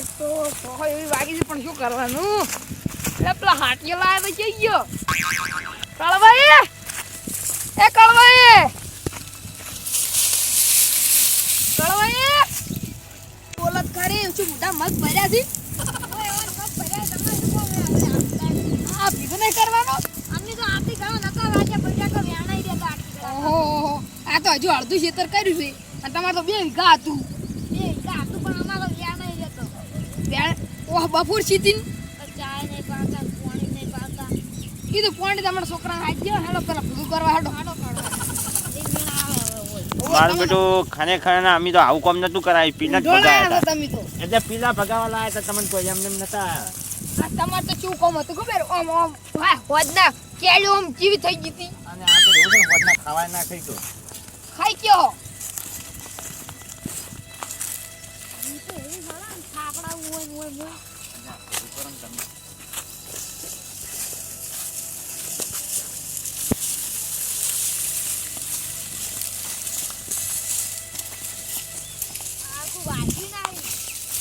એક તો સોહો એવી વાગી છે પણ શું કરવાનું? એટલે પેલા હાટીએ લાયા તો જઈ ગયો. કળવાઈ એ કળવાઈ કળવાઈ બોલત ખરી શું મોટા મગ ભર્યા છે? આ ભીગો નહીં કરવાનો? ઓહો ઓહો. આ તો હજુ અડધું ખેતર કર્યું છે અને તમારે તો બે વીઘા હતું. ઓહ બપોર સીધી કીધું પોણી તમારા છોકરાને હાથ ગયો હેડો પેલા ભૂગું કરવા હેડો. મારું બેટું ખરે ખરે અમે તો આવું કામ નતું કરાય પીલા ઢોળાયા તમે તો. એટલે પીલા ભગાવા લાયા હતા તમને કોઈ એમને એમ નતા. આ તમારે તો શું કોમ હતું ખબર? ઓમ ઓમ વાહ હોદના કેળું ઓમ જીવી થઈ ગઈ હતી. અને આ તો એવું હોદના ખાવા ના ખાઈ તો ખાઈ ગયો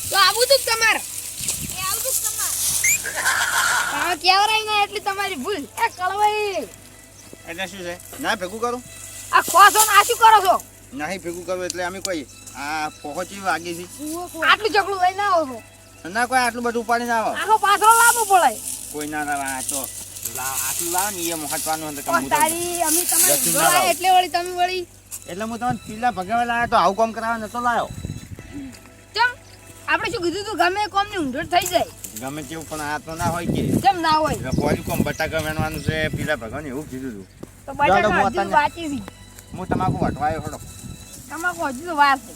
તો આવું તું તમારે. હા કેવરાય ને એટલી તમારી ભૂલ. એ કળવાઈ. એટલે શું છે? ના ભેગું કરું? આ ખોસો ને શું કરો છો. નહીં ભેગું કરું એટલે અમે કોઈ આ પહોંચી વાગી છે. આટલું ચકડું લઈને આવો છો? ના કોઈ આટલું બધું ઉપાડીને આવો. આખો પાછળ લાવવો પડે. કોઈ ના ના આ તો લા- આટલું લાવો ને એ મહત્વનું હતું તારી અમે તમારી લાવો. એટલે વળી તમે વળી. એટલે હું તમને પીલા ભગાવા લાયા તો આવું કામ કરાવવા નતો લાયો. ચમ આપણે શું કીધું તું ગમે કોમની ઊંધોડ થઈ જાય. ગમે તેવું પણ આ તો ના હોય કે. કેમ ના હોય? પોલી કોમ બટાકા વેણવાનું છે પીલા ભગવાન એવું કીધું તું. તો બટાકા હજુ વાંચી હું તમાકુ વટવાયો ખડો તમાકુ હજુ તો વાર છે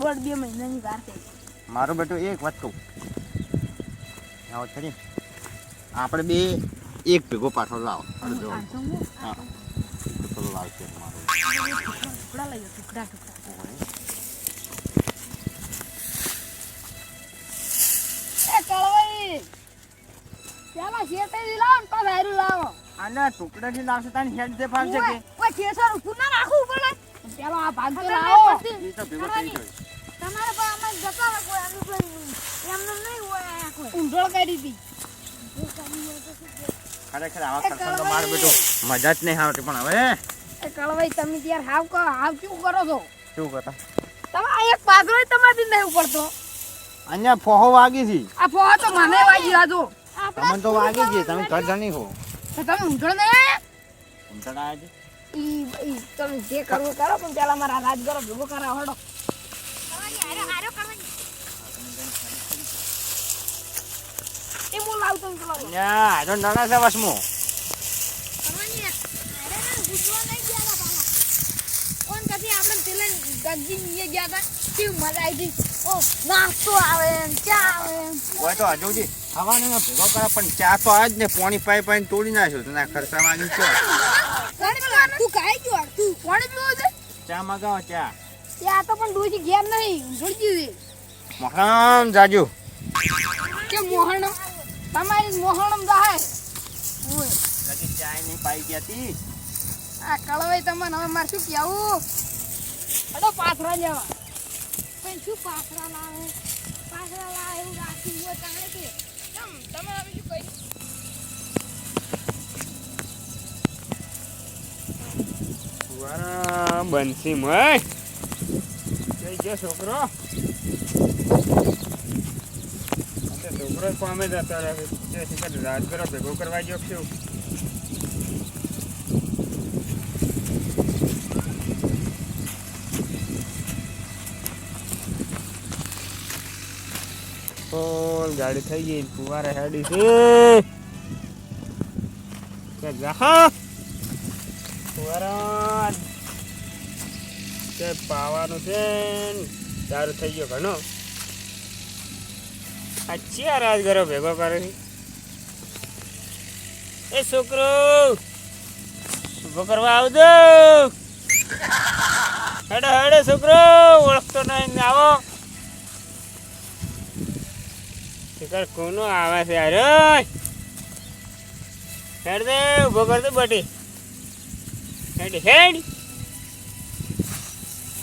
દોઢ બે મહિનાની વાર થઈ મારો બેટો એક વાત કહું. આવો ખરી આપણે બે એક ભેગો પાછો લાવો. હા. લાવશે મારો. ટુકડા લઈએ ટુકડા ટુકડા. એ કળવાઈ પેલા શેતાઈ લાવો ને પાછા હારું લાવો. આના ટુકડાથી લાવશે તાની હેડ જે છે કે. ઓય, ઓય, કેસર ઊભું ના રાખવું પડે. પેલો આ ભાગ તો લાવો. એ તો ભેગો થઈ ગયો. તમારે પણ અમે જતા કોઈ આનું કોઈ એમને નહીં હોય આ કોઈ. ઊંધોળ કરી હતી ખરેખર આવા ખર્ચા તો મારું બેટું મજા જ નહીં આવતી પણ હવે? એ કળવાઈ તમે ત્યારે હાવ કો હાવ શું કરો છો? શું કરતા તમે આ એક પાઘડો તમારાથી નહીં ઉપડતો. અહીંયા ફોહો વાગી છે. આ ફોહો તો મને વાગી રાજો તમને તો વાગી છે તમે ઘર જાણી હો. તો તમે નહીં ને ઊંધા આવ્યા છે? ઈ તમે જે કરવું કરો પણ પેલા મારા રાજ કરો ભેગો કરાવો હડો એ હું લાવતો ને પેલો અહીંયા આનો નાના છે વસમો કોણ કથી આપણે પેલા ગગજી નીએ ગયા હતા કેવી મજા આવી હતી ઓ નાસ્તો આવે ને ચા આવે ને. હોય તો હજુ જી હવાનો ભેગો કરે પણ ચા તો આવે ને પાણી પાઈ પાઈને તોડી નાખ્યો તને ખર્ચા છે પીવાનું? તું ખાઈ ગયો તું પાણી પીવું છે? ચા મગાવો ચા. ત્યાં તો પણ ડોસી ઘેર નહીં ઊંધોળી ગઈ. મહામ જાજુ. કે મોહણમ તમારી મોહણમ જાહે. ઓય. લગી ચાય નહીં પાઈ ગયા તી. આ કળવાઈ તમને હવે માર શું કહેવું? અડો પાથરા લેવા. પણ શું પાથરા લાવે? પાથરા લાવે એવું રાખી હોય તાણે કે? કેમ? તમે હવે શું કહી વારા બંસી મય જય જય છોકરો. છોકરો પામે જતા રહે કરવા ગયો છું. ફોલ ગાડી થઈ ગઈ, ફુવારે હેડી છે. ફુવારા પાવાનું છે સારું થઈ ગયો ઘણો. આ ચિયા રાજ ઘરો ભેગો કરે છે. એ છોકરો, ઊભો કરવા આવજો. હેડો હેડો છોકરો, ઓળખતો નહીં આવો. શિકાર કોનો આવે છે? અરે હેડ દે, ઊભો કર દે બટી. હેડ હેડ.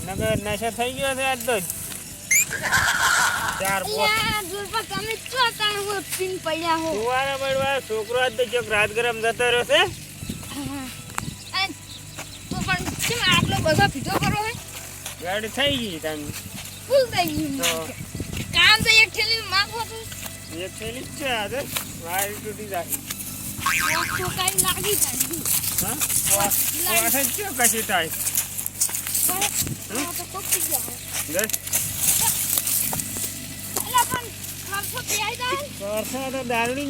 નગર નશા થઈ ગયો છે આજ તો. ચાર તમે ચો તાણ હો પીન પડ્યા હો? ફુવારા બળવા છોકરો આજ તો ચોક રાત ગરમ જતો રહ્યો છે. તો પણ કેમ આટલો બધો ભીગો કરો હે? ગાડી થઈ ગઈ તાની. ફૂલ થઈ ગયું કામ તો એક થેલી માંગો તો એક થેલી છે આજે. વાયર તૂટી જાય. તો કાઈ લાગી જાય હા? કશી થાય? તો કોકી ગયા દસ અલ્યા પણ ખર્ચો પીઆઈ જાય પરસા તો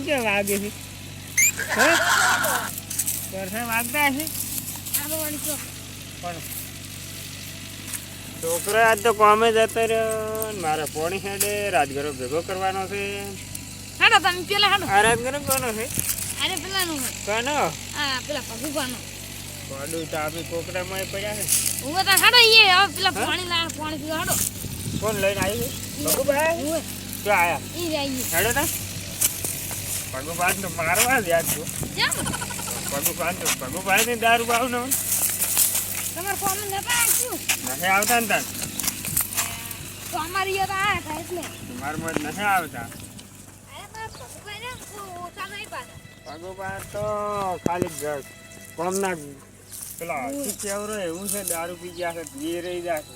છે વાગે છે. પરસા વાગતા છે આવો વળી તો પણ છોકરો આજ તો કોમે જતો રહ્યો મારે પોણી હેડે રાજગરો ભેગો કરવાનો છે. હાડો તમે પેલા હાડો. આ રાજગરો કોનો છે? અરે પેલાનું કોનો? હા પેલા ભગુભાનો પાડું તો આપી કોકડામાં પડ્યા છે. હું તો હાડો ઈએ હવે પેલા પાણી લાવ પાણી પીવા હાડો. કોણ લઈને આવી ભગુભાઈ તો આયા. ઈ જઈએ હેડો ને ભગવાન તો મારવા જ યાદ તો ભગવાન તો ભગવાન ને દારૂ ભાવનો તમાર ફોન નતા આપ્યું નથી આવતા ને તાર. તો અમારી યાદ આયા હતા એટલે. માર મત આવતા ને નહીં પાછા ભગુભાઈ તો ખાલી ઘર કોમના પેલા કેવરો એવું છે દારૂ પી ગયા છે પી રહી જાય છે.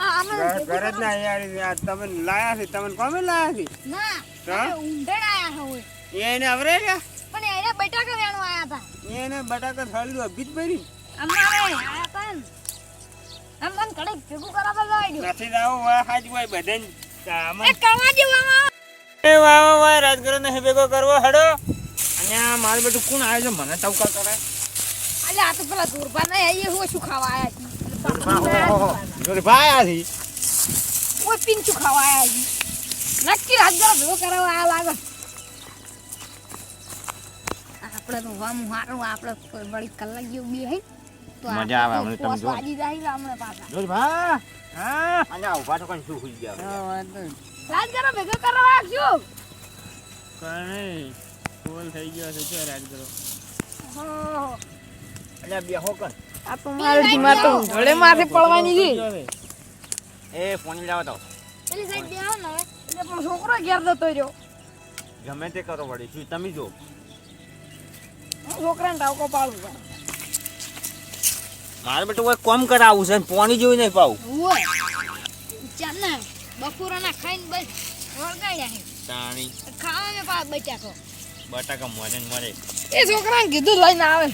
હા અમે ઘર ઘર ના યાર તમે લાયા છે? તમે કોમે લાયા છે? ના ઊંધણ આયા હોય એને આવરે ને પણ એને બેટા કરાણો આયા હતા. એને બટાકા થાળી અભી જ ભરી. અમારે આયા હતા આમ મન કડે ભેગું કરાવવા લઈ ગયો નથી જાવ વાહ હાજ હોય બધાને. એ એ રાજગરો ને ભેગો કરવો હડો. અને આ મારું બેટું કોણ આવ્યો છે? મને ટવકા કરે અલ્યા આ તો પેલા દુર્બા ને આઈએ હું શું ખાવા આયા છીએ? ભાઈ કોઈ પીંચું ખાવા નક્કી હે જો. હા હા, થઈ ગયો છે છે રાજગરો ઓહો. અલ્યા બેહો કર આ તો મારે ધીમા તો ઘોડે માથે પડવાની છે. એ ફોન લાવો તો. પેલી સાઈડ બેહો ને એટલે પણ છોકરો ઘેર જતો રહ્યો. ગમે તે કરો વળી શું તમે જો હું છોકરાને ટાવકો પાડું. મારે બેટું કોઈ કોમ કરાવું છે પાણી જેવું નહીં પાવું. ચાલ ને બપોરના ખાઈને બસ. વળગાડ્યા તાણી. ખાવા મેં પા બટાકા મોરે ને મરે. એ છોકરાને કીધું લઈને આવે.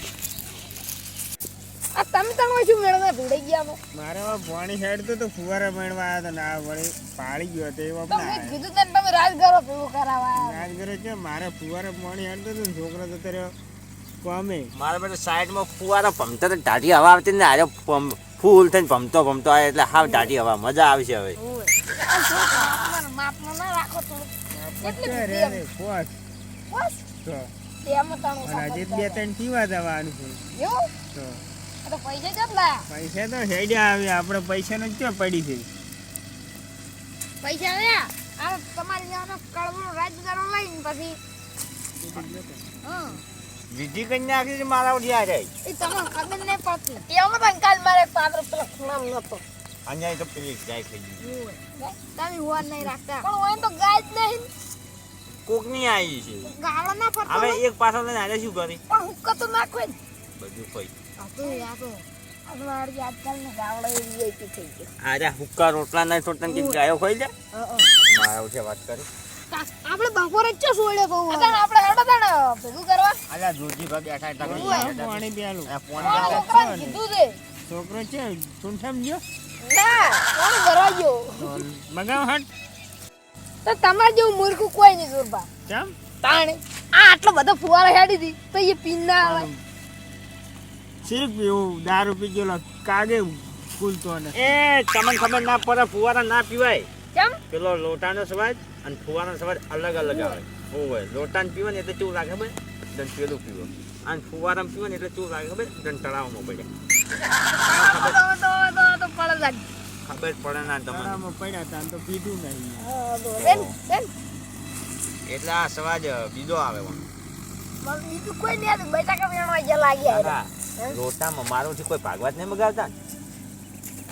આ તમે તમે શું મેળવે ભીડાઈ ગયા મારે હવે પાણી હેડતો તો ફુવારા મેળવા આવ્યા હતા ના આ વળી પાડી ગયો એવો તો મેં કીધું તને તમે રાજગરો ભેગો કરાવવા રાજગરો છે મારે ફુવારા પાણી હેડતો તો છોકરો જતો રહ્યો કોમે મારે બેટું સાઈડમાં ફુવારા ભમતા તો ટાઢી હવા આવતી ને આજે ફૂલ થઈને ભમતો ભમતો આવે એટલે હાવ ટાઢી હવા મજા આવશે હવે. ઓય. આ છોકરા તમારા માપમાં ના રાખો થોડું. કેટલી પચાસ બુદ્ધિ રે પોસ બસ. તો. તેમાં તાણું અને હજી સાંભળતા બે ત્રણ પીવા જવાનું છે. એવું? તો. આ તો પૈસા કેમ લાયા પૈસા તો હેડ્યા આવે આપણે પૈસા નું ક્યાં પડી છે? પૈસા આવ્યા આ તમારી જવાનો કળવો રાજગરો લઈને પછી. હા વિધિ કરી નાખી મારા ઉઠી આ જાય એ તમને ખબર નહીં પડતી. તેમાં પણ કાલ મારે પાત્ર પેલો ખૂણામાં નતો. અહીંયા તો પેલી ગાય થઈ ગઈ. તમે હોવા નહીં રાખતા. પણ હોય તો ગાય જ નહીં. કોકની આવી છે. ગાળો ના પડતો હવે એક પાછળ લઈને આજે શું કરી? પણ હુક્કો તો નાખો બધું કઈ હુક્કા રોટલા છોડતા કે ગાયો ખાઈ વાત કરી. આપણે બપોરે જ આપણે હેડો તાણે ભેગું કરવા. જોજી ભાઈ બેઠા. પાણી આ કીધું છે. છોકરો છે ચૂંઠામ ગયો? ના કોણ ભરવા ગયો. મગાવ હટ તો તમારે જેવું મૂર્ખું કોઈ નહીં સુરભા કેમ? તાણે આ આટલો બધો ફુવારા હેડી દી તો એ પીન ના આવે. સિર્ફ એવું દારૂ પી ગયેલો કાગે ફૂલતો ને. એ તમને ખબર ના પડે ફુવારા ના પીવાય. કેમ? પેલો લોટાનો સ્વાદ અને ફુવારાનો સ્વાદ અલગ અલગ આવે. હોય. લોટાને પીવો ને એટલે કેવું લાગે ખબર? દન પેલું પીવો. અને ફુવારામાં પીવો ને એટલે કેવું લાગે ખબર? દન તળાવમાં પડ્યા તો તો તો તો પડે લાગ ખબર પડે ના તમને? પડ્યા હતા ને તો પીધું નહીં. એટલે આ સ્વાદ બીજો આવે પણ બીજું કોઈ નહીં બેટા કે વેણવા ગયા લોટામાં મારોથી કોઈ ભાગવત નહીં બગાડતા? ને?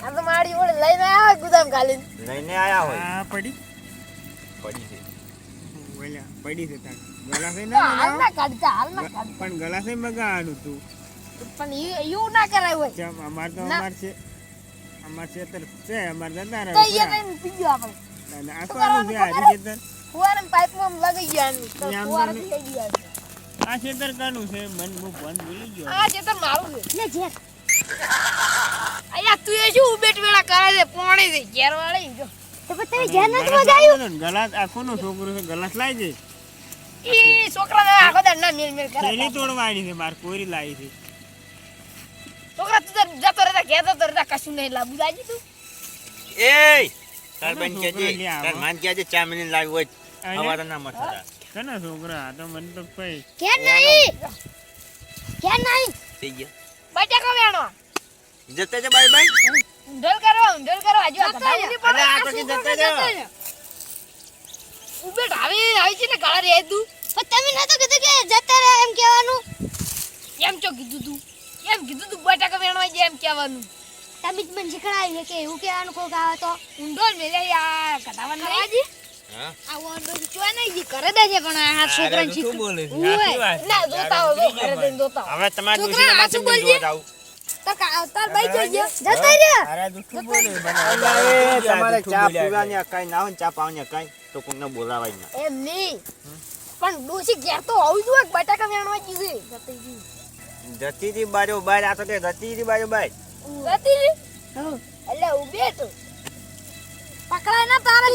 આ તો મારી ઓળ લઈને આવ્યા ગુદામ ખાલી. લઈને આયા હોય? હા પડી. પડી છે. ઓલા પડી છે તાર. ગલાસે ના હાલ ના કાઢતા હાલ ના કાઢ પણ ગલાસે મગાવાનું તું. પણ યુ ના કરાય હોય. ચમ અમાર તો અમાર છે અમાર ખેતર છે અમાર જતા તો એ કઈ પીજો આપણે. આ તો છે આ રીતે ફુવારે પાઇપમાં આમ લગાઈ ગયા તો આમ ફુવારે તમે- થઈ ગયા આ ખેતર કાનું છે મન મુ ફોન ભૂલી ગયો. આ છે મારું છે. લે જે અહીંયા તું એ શું ઉબેટ વેળા કરે છે? પોણી છે ઘેર વાળી જો. તો પણ તમે ઘેર નથી ને, ગલાસ આખો નો છોકરો છે ગલાસ લાઈ દે. ઈ છોકરાને આખો દાડ ના મેલ મેલ કરે. થેલી તોડવાની છે માર કોરી લાવી છે. છોકરા તું તાર જતો રહેતા ઘેર જતો રહેતા કશું નહીં લાવું. જાજી તું. એય તાર બન છોકરો કેજે તાર માન કેજે ચા મિલીને લાવી હોય હવારે ના મથતા કના છોકરા? આ તો મને તો કઈ કે નહીં? કે નહીં? થઈ ગયા. બટાકા વેણો જતે જ બાય બાય. ઊંધલ કરો ઊંધલ કરો. હજુ આ અરે આ તો જતે જ. ઉબેટ આવી આવી છે ને ગાળા રે દુ પણ તમે નતો કીધું કે જતા રહે એમ કહેવાનું? એમ ચો કીધું તું? એમ કીધું તું બટાકા વેણવા આજે એમ કહેવાનું. તમે જ મને શીખડાવી કે એવું કહેવાનું કોક આવે તો? ઊંધો મેલે આ કટાવા નહીં. હા? આ વોન્ડો ચોય નહીં કરે દે પણ આ છોકરાને શીખ બોલે ના જોતા હો જો જોતા હવે તમારે છોકરા, ડોશીને શું બોલજે? તાર બાઈ જોઈ જતા રહે તારા દુઃખ બોલે તમારે ચા પીવાની અકાઈ ના હોય ને ચા પાવાની અકાઈ તો કોઈને બોલાવાય ના. એમ નહીં. પણ ડોસી ઘેર તો આવું જોઈએ બટાકા વેણવા જીવે જતી રી બાજો બાર આ તો જતી બાજો બાર હતી રી? એટલે ઉભે તો. પકડાય ના તારે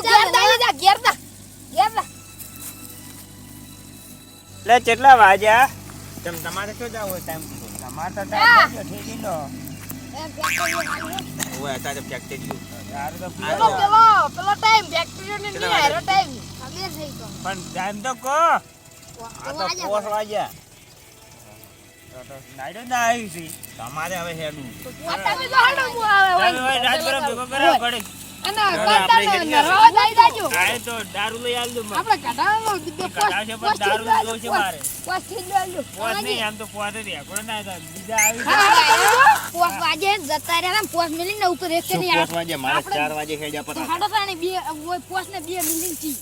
એટલે કેટલા વાગ્યા? તમ તમારે શું જાવ હોય ટાઈમ તમારે તો. ટાઈમ ઠેકી લો. એમ ફેક્ટરી વાળો. ફેક્ટરી ગયું પેલો પેલો પેલો ટાઈમ ફેક્ટરી ને નહીં હારો ટાઈમ ખબર થઈ તો પણ ટાઈમ તો કહો. આ તો પોસ વાગ્યા. તો તો નાઈડો ના આવી છે. તમારે હવે હેડું તમે તો આવે રાત ભેગો કરાવ અને તો દારૂ લઈ આપણે દારૂ મારે. પોસથી જ આલજો. નહીં આમ તો પોસ રેકોર્ડ ના થાય? બીજા આવી હા, હા, હા. પોસ વાજે જતા રહ્યા ને પોસ મિલી ને ઉપર એક શું ની પોસ મારે ચાર વાગે હેડ્યા તો હાડો તાણી બે ઓય પોસ ને બે મિલી થી.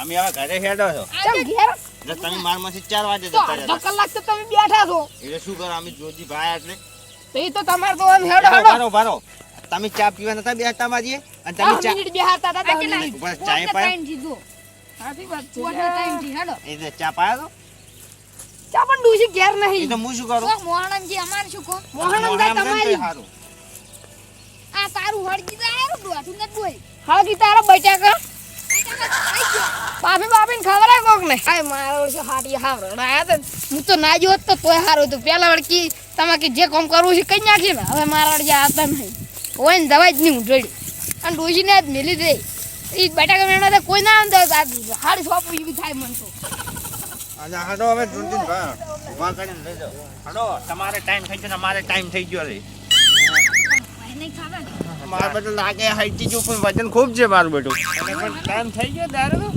અમે હવે ઘરે હેડો છો. ચમ ઘેર તમે મારમાંથી ચાર વાગે તો જતા રહ્યા કલાક તો તમે બેઠા છો. એટલે શું કરો? અમે જોજી ભાઈ એટલે. તો તો તમારે તો આમ હેડો હેડો. ભારો ભારો. તમે ચા પીવા નતા બેસતા મારીએ અને તમે દસ ચા મિનિટ બેહારતા હતા દસ મિનિટ. ઉપર પોસ ચાય ને પાયો? ત્રણથી જો સાચી વાત છે. પોસ ને ત્રણથી હાડો. એટલે ચા પાયો ચા પણ ડૂસી ઘેર તો એ નહીં તો હું શું કરું? કોક મોહણમ જી અમાર શું કો મોહનમ મોહનમ દા છે ને તોય તમારી હારું. આ તારું હળજી જાય રું દોઠું ને બોલ. હા કી તારા બટાકા બાફી બાફીને ખવડાય કોક ને આય મારો ઓળશો હાટી હાવ રડાયા હતા ને. હું તો ના જોત તો તોય હારું હતું. પેલા વળકી તમે કે જે કામ કરવું છે કઈ નાખી ને. હવે મારા વળજે આતા નહીં. હોય ને દવા જ નહીં ઊંધડી અને ડોસીને જ મેલી દે. એ બટાકા મેળવા તો કોઈ ના અંદર હાડ શોપ એવી થાય મન તો. હાડો હવે જોજી ભાઈ કરીને લઈ જાઓ હાડો તમારે ટાઈમ થઈ ગયો અમારે ટાઈમ થઈ ગયો રે મારે બધું લાગે હાઈટી જો પણ વજન ખૂબ છે મારું બધું પણ ટાઈમ થઈ ગયો દારૂ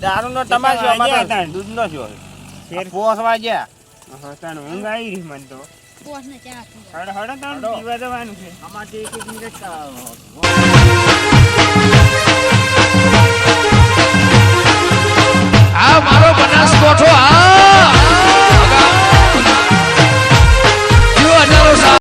દારૂ નો તમારે અમારે. હતા? દૂધ નો શું શેર પોસ ગયા હા ઊંઘ આવી રહી મને તો. ચા હડ હડ હડો. પીવા જવાનું છે અમારે એક એક મિનિટ આ મારો બનાસકોઠો આ